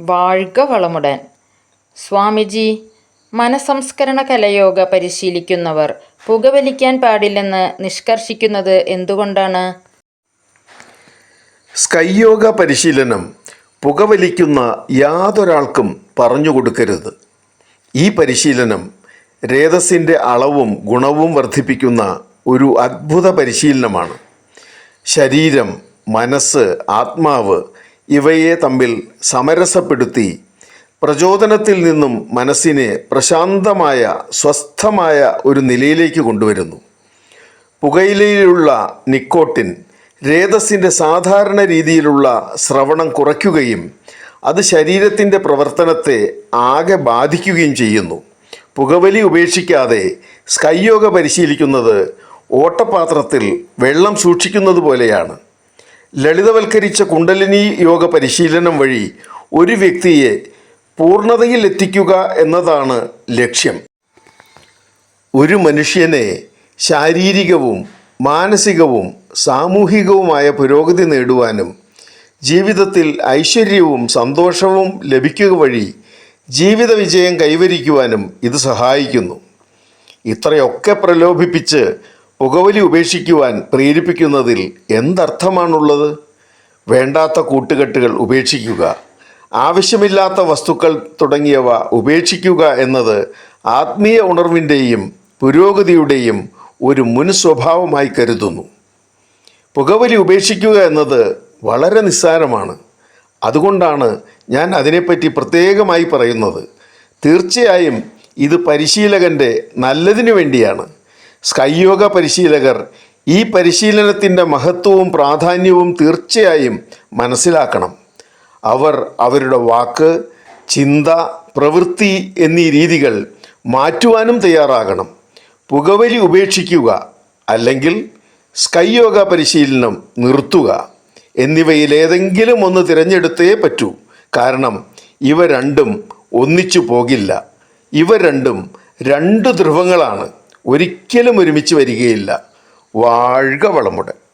വാഴ്ക വളമുടൻ സ്വാമിജി മനസംസ്കരണ കലയോഗ പരിശീലിക്കുന്നവർ പുകവലിക്കാൻ പാടില്ലെന്ന് നിഷ്കർഷിക്കുന്നത് എന്തുകൊണ്ടാണ്? സ്കൈയോഗ പരിശീലനം പുകവലിക്കുന്ന യാതൊരാൾക്കും പറഞ്ഞു കൊടുക്കരുത്. ഈ പരിശീലനം രേതസിന്റെ അളവും ഗുണവും വർദ്ധിപ്പിക്കുന്ന ഒരു അത്ഭുത പരിശീലനമാണ്. ശരീരം മനസ്സ് ആത്മാവ് ഇവയെ തമ്മിൽ സമരസപ്പെടുത്തി പ്രചോദനത്തിൽ നിന്നും മനസ്സിനെ പ്രശാന്തമായ സ്വസ്ഥമായ ഒരു നിലയിലേക്ക് കൊണ്ടുവരുന്നു. പുകയിലയിലുള്ള നിക്കോട്ടിൻ രേതസിന്റെ സാധാരണ രീതിയിലുള്ള ശ്രവണം കുറയ്ക്കുകയും അത് ശരീരത്തിന്റെ പ്രവർത്തനത്തെ ആകെ ബാധിക്കുകയും ചെയ്യുന്നു. പുകവലി ഉപേക്ഷിക്കാതെ സ്കൈയോഗ പരിശീലിക്കുന്നത് ഓട്ടപാത്രത്തിൽ വെള്ളം സൂക്ഷിക്കുന്നത് പോലെയാണ് ലളിതവൽക്കരിച്ച കുണ്ടലിനി യോഗ പരിശീലനം വഴി ഒരു വ്യക്തിയെ പൂർണതയിൽ എത്തിക്കുക എന്നതാണ് ലക്ഷ്യം. ഒരു മനുഷ്യനെ ശാരീരികവും മാനസികവും സാമൂഹികവുമായ പുരോഗതി നേടുവാനും ജീവിതത്തിൽ ഐശ്വര്യവും സന്തോഷവും ലഭിക്കുക വഴി ജീവിത വിജയം കൈവരിക്കുവാനും ഇത് സഹായിക്കുന്നു. ഇത്രയൊക്കെ പ്രലോഭിപ്പിച്ച് പുകവലി ഉപേക്ഷിക്കുവാൻ പ്രേരിപ്പിക്കുന്നതിൽ എന്തർത്ഥമാണുള്ളത്? വേണ്ടാത്ത കൂട്ടുകെട്ടുകൾ ഉപേക്ഷിക്കുക ആവശ്യമില്ലാത്ത വസ്തുക്കൾ തുടങ്ങിയവ ഉപേക്ഷിക്കുക എന്നത് ആത്മീയ ഉണർവിന്റെയും പുരോഗതിയുടെയും ഒരു മുൻ സ്വഭാവമായി കരുതുന്നു. പുകവലി ഉപേക്ഷിക്കുക എന്നത് വളരെ നിസ്സാരമാണ്. അതുകൊണ്ടാണ് ഞാൻ അതിനെപ്പറ്റി പ്രത്യേകമായി പറയുന്നത്. തീർച്ചയായും ഇത് പരിശീലകന്റെ നല്ലതിനു വേണ്ടിയാണ്. സ്കൈയോഗ പരിശീലകർ ഈ പരിശീലനത്തിന്റെ മഹത്വവും പ്രാധാന്യവും തീർച്ചയായും മനസ്സിലാക്കണം. അവർ അവരുടെ വാക്ക് ചിന്ത പ്രവൃത്തി എന്നീ രീതികൾ മാറ്റുവാനും തയ്യാറാകണം. പുകവലി ഉപേക്ഷിക്കുക അല്ലെങ്കിൽ സ്കൈയോഗ പരിശീലനം നിർത്തുക എന്നിവയിലേതെങ്കിലും ഒന്ന് തിരഞ്ഞെടുത്തേ പറ്റൂ. കാരണം ഇവ രണ്ടും ഒന്നിച്ചു പോകില്ല. ഇവ രണ്ടും രണ്ട് ധ്രുവങ്ങളാണ്. ഒരിക്കലും ഒരുമിച്ച് വരികയില്ല. വാഴുക വളമുടൻ.